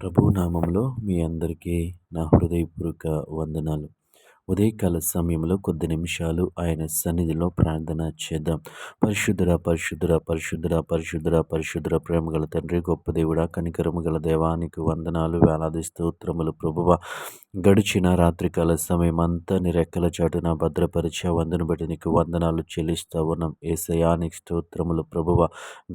ప్రభు నామంలో మీ అందరికీ నా హృదయపూర్వక వందనాలు. ఉదయకాల సమయంలో కొద్ది నిమిషాలు ఆయన సన్నిధిలో ప్రార్థన చేద్దాం. పరిశుద్ధుర పరిశుద్ధుర పరిశుద్ధుర పరిశుద్ధుర పరిశుద్ధుర ప్రేమ గల తండ్రి గొప్ప దేవుడ కనికరము గల దేవానికి వందనాలు వేలాది స్తోత్రములు ప్రభువ. గడిచిన రాత్రికాల సమయం అంతా నీ రెక్కల చాటున భద్రపరిచే వందను బట్టి నీకు వందనాలు చెల్లిస్తా ఉన్నాం. ఏసయానికి స్తోత్రములు ప్రభువ.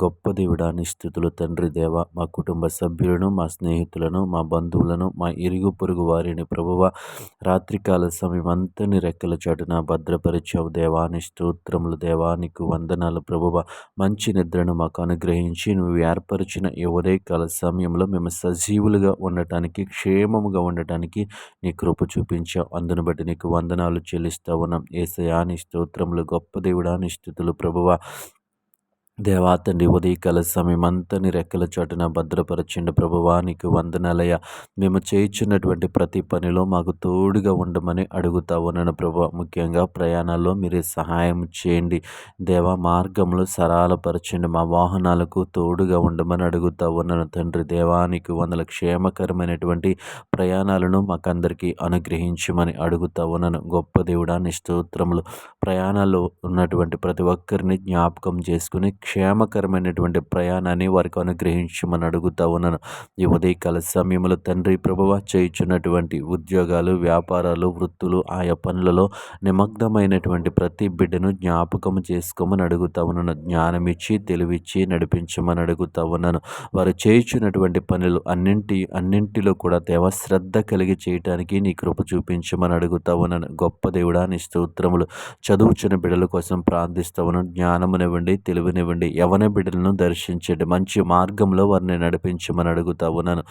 గొప్ప దేవుడాని స్థుతులు తండ్రి దేవ. మా కుటుంబ సభ్యులను మా స్నేహితులను మా బంధువులను మా ఇరుగు పొరుగు వారిని ప్రభువ. రాత్రికాల సమయం అంతని రెక్కల చాటున భద్రపరిచావు దేవాని స్తోత్రములు దేవానికి వందనాలు ప్రభువ. మంచి నిద్రను మాకు అనుగ్రహించి నువ్వు ఏర్పరిచిన ఈ ఉదయకాల సమయంలో మేము సజీవులుగా ఉండటానికి క్షేమముగా ఉండటానికి నీ కృప చూపించావు. అందును బట్టి నీకు వందనాలు చెల్లిస్తా ఉన్నాం. ఏసయాని స్తోత్రములు గొప్ప దేవుడాని స్థుతులు ప్రభువ. దేవా తండ్రి ఉదయకాల సమయమంతని రెక్కల చాటున భద్రపరచండి ప్రభువానికి వందనాలయ. మేము చేయించున్నటువంటి ప్రతి పనిలో మాకు తోడుగా ఉండమని అడుగుతా ఉన్నాను ప్రభు ముఖ్యంగా ప్రయాణాల్లో మీరే సహాయం చేయండి. దేవ మార్గంలో సరళపరచండి. మా వాహనాలకు తోడుగా ఉండమని అడుగుతా ఉన్నాను తండ్రి. దేవానికి వందల క్షేమకరమైనటువంటి ప్రయాణాలను మాకందరికీ అనుగ్రహించమని అడుగుతా ఉన్నాను గొప్ప దేవుడా స్తోత్రములు. ప్రయాణాల్లో ఉన్నటువంటి ప్రతి ఒక్కరిని జ్ఞాపకం చేసుకుని క్షేమకరమైనటువంటి ప్రయాణాన్ని వారికి అనుగ్రహించమని అడుగుతా ఉన్నాను. ఈ ఉదయకాల సమయంలో తండ్రి ప్రభువ చేయించున్నటువంటి ఉద్యోగాలు వ్యాపారాలు వృత్తులు ఆయా పనులలో నిమగ్నమైనటువంటి ప్రతి బిడ్డను జ్ఞాపకం చేసుకోమని అడుగుతా ఉన్నాను. జ్ఞానం ఇచ్చి తెలివిచ్చి నడిపించమని అడుగుతా ఉన్నాను. వారు చేయించున్నటువంటి పనులు అన్నింటి అన్నింటిలో కూడా దేవ శ్రద్ధ కలిగి చేయటానికి నీ కృప చూపించమని అడుగుతా ఉన్నాను. గొప్ప దేవుడా నీ స్తోత్రములు చదువుచున్న బిడ్డల కోసం ప్రార్థిస్తా ఉన్నాను. జ్ఞానమునివ్వండి తెలివినివ్వండి. ఇవ్వండి యవన బిడ్డలను దర్శించండి. మంచి మార్గంలో వారిని నడిపించమని అడుగుతా ఉన్నాను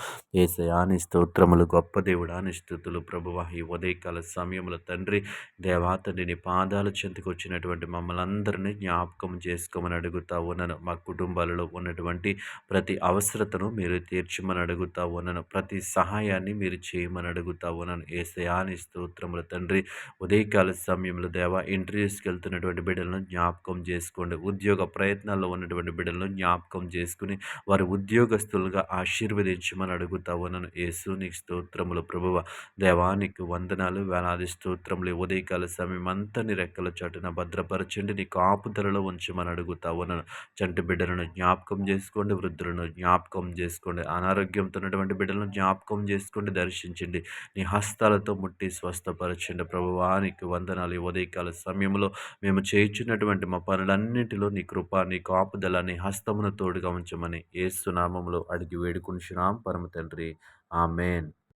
ఏసయాని స్తోత్రములు గొప్ప దేవుడాని స్థుతులు ప్రభువ. ఈ ఉదయకాల సమయంలో తండ్రి దేవాతని పాదాల చెంతకు వచ్చినటువంటి మమ్మల్ని అందరినీ జ్ఞాపకం చేసుకోమని అడుగుతా ఉన్నాను మా కుటుంబాలలో ఉన్నటువంటి ప్రతి అవసరతను మీరు తీర్చమని అడుగుతా ఉన్నాను ప్రతి సహాయాన్ని మీరు చేయమని అడుగుతా ఉన్నాను ఏసయాని స్తోత్రముల తండ్రి ఉదయకాల సమయంలో దేవ ఇంటర్వ్యూస్కి వెళ్తున్నటువంటి బిడ్డలను జ్ఞాపకం చేసుకోండి. ఉద్యోగ ప్రయత్నాలు ప్రయత్నాల్లో ఉన్నటువంటి బిడ్డలను జ్ఞాపకం చేసుకుని వారి ఉద్యోగస్తులుగా ఆశీర్వదించమని అడుగుతా ఉన్నాను. యేసుని స్తోత్రములు ప్రభువ. దేవానికి వందనాలు వేలాది స్తోత్రములు. ఉదయకాల సమయం అంతా నీ రెక్కల చాటున భద్రపరచండి. నీ కాపుదలలో ఉంచమని అడుగుతా ఉన్నాను. చంటి బిడ్డలను జ్ఞాపకం చేసుకోండి. వృద్ధులను జ్ఞాపకం చేసుకోండి. అనారోగ్యంతో ఉన్నటువంటి బిడ్డలను జ్ఞాపకం చేసుకోండి. దర్శించండి. నీ హస్తాలతో ముట్టి స్వస్థపరచండి. ప్రభువానికి వందనాలు. ఉదయకాల సమయంలో మేము చేయించినటువంటి మా పనులన్నింటిలో నీ కృప నీ కాపుదలని హస్తమును తోడుగా ఉంచమని ఏసునామంలో అడిగి వేడుకుంటున్నాం పరమ తండ్రి ఆమెన్.